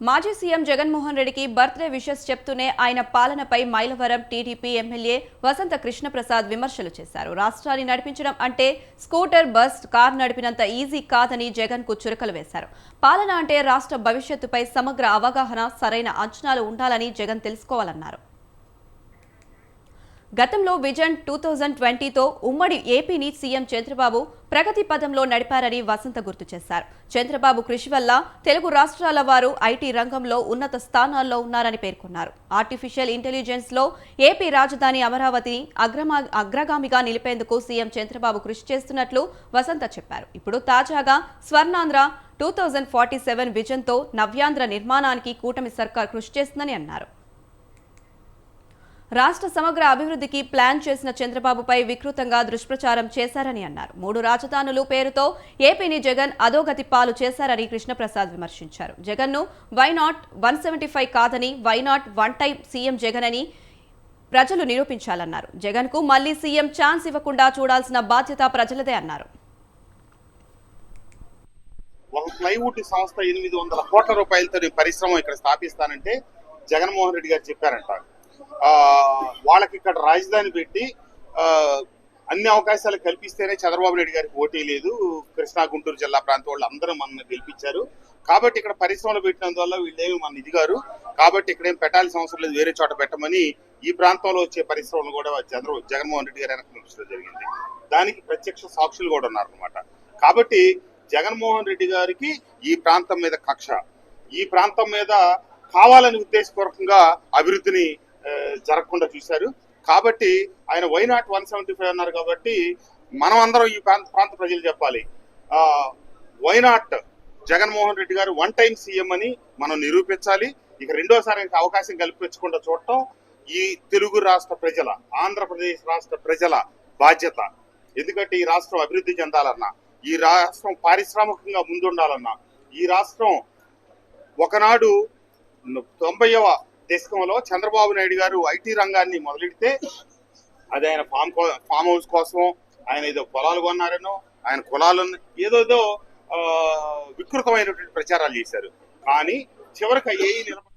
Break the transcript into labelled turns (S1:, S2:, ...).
S1: మాజీ సీఎం జగన్మోహన్ రెడ్డికి birthday wishes చెప్తూనే ఆయన పాలనపై మైలవరం టీడీపీ ఎమ్మెల్యే వసంత కృష్ణప్రసాద్ విమర్శలు చేశారు. రాష్ట్రాన్ని నడిపించడం అంటే స్కూటర్ బస్ కార్ నడిపినంత ఈజీ కాదని జగన్కు చురకలు వేశారు. పాలన అంటే రాష్ట్ర భవిష్యత్తుపై సమగ్ర అవగాహన సరైన అంచనాలు ఉండాలని జగన్ తెలుసుకోవాలన్నారు. గతంలో విజన్ టూ థౌజండ్ ట్వంటీతో ఉమ్మడి ఏపీని సీఎం చంద్రబాబు ప్రగతి పదంలో నడిపారని వసంత గుర్తు చేశారు. చంద్రబాబు కృషి వల్ల తెలుగు రాష్ట్రాల వారు ఐటీ రంగంలో ఉన్నత స్థానాల్లో ఉన్నారని పేర్కొన్నారు. ఆర్టిఫిషియల్ ఇంటెలిజెన్స్లో ఏపీ రాజధాని అమరావతిని అగ్రమా అగ్రగామిగా నిలిపేందుకు సీఎం చంద్రబాబు కృషి చేస్తున్నట్లు వసంత చెప్పారు. ఇప్పుడు తాజాగా Swarnandhra two thousand forty seven విజన్తో Navyandhra నిర్మాణానికి కూటమి సర్కార్ కృషి చేస్తుందని అన్నారు. రాష్ట్ర సమగ్ర అభివృద్ధికి ప్లాన్ చేసిన చంద్రబాబుపై వికృతంగా దుష్ప్రచారం చేశారని అన్నారు. మూడు రాజధానులు పేరుతో ఏపీని జగన్ అధోగతి పాలు చేశారని కృష్ణప్రసాద్ విమర్శించారు. జగన్ను why not one seventy five కాదని why not one time CM Jagan అని ప్రజలు నిరూపించాలన్నారు. జగన్కు మళ్ళీ సీఎం ఛాన్స్ ఇవ్వకుండా చూడాల్సిన బాధ్యత ప్రజలదే అన్నారు.
S2: ఒక ప్లైవుడ్ సంస్థ ఎనిమిది వందల కోట్ల రూపాయలతో పరిశ్రమ ఇక్కడ స్థాపిస్తానంటే జగన్మోహన్ రెడ్డి గారు చెప్పారంటారు వాళ్ళకి ఇక్కడ రాజధాని పెట్టి అన్ని అవకాశాలు కల్పిస్తేనే చంద్రబాబు నాయుడు గారికి ఓటీ లేదు కృష్ణా గుంటూరు జిల్లా ప్రాంతం వాళ్ళు అందరూ మనల్ని గెలిపించారు. కాబట్టి ఇక్కడ పరిశ్రమలు పెట్టినందువల్ల వీళ్ళేమి మన ఇదిగారు కాబట్టి ఇక్కడ ఏం పెట్టాల్సిన అవసరం లేదు వేరే చోట పెట్టమని ఈ ప్రాంతంలో వచ్చే పరిశ్రమలు కూడా చంద్ర జగన్మోహన్ రెడ్డి గారు వెనక జరిగింది. దానికి ప్రత్యక్ష సాక్షులు కూడా ఉన్నారనమాట కాబట్టి జగన్మోహన్ రెడ్డి గారికి ఈ ప్రాంతం మీద కక్ష. ఈ ప్రాంతం మీద కావాలని ఉద్దేశపూర్వకంగా అభివృద్ధిని జరగకుండా చూశారు. కాబట్టి ఆయన why not one seventy five అన్నారు కాబట్టి మనం అందరం ఈ ప్రాంత ప్రాంత ప్రజలు చెప్పాలి. వై నాట్ జగన్మోహన్ రెడ్డి గారు వన్ టైం సీఎం అని మనం నిరూపించాలి. ఇక రెండోసారి అవకాశం కల్పించకుండా చూడటం ఈ తెలుగు రాష్ట్ర ప్రజల ఆంధ్రప్రదేశ్ రాష్ట్ర ప్రజల బాధ్యత. ఎందుకంటే ఈ రాష్ట్రం అభివృద్ధి చెందాలన్నా ఈ రాష్ట్రం పారిశ్రామికంగా ముందుండాలన్నా ఈ రాష్ట్రం ఒకనాడు తొంభైవ దేశంలో చంద్రబాబు నాయుడు గారు ఐటీ రంగాన్ని మొదలెడితే అది ఆయన ఫామ్ ఫామ్ హౌస్ కోసం ఆయన ఏదో పొలాలు కొన్నారనో ఆయన కులాలు ఏదోదో ఆ, వికృతమైనటువంటి ప్రచారాలు చేశారు. కానీ చివరికి ఏ నిలబడి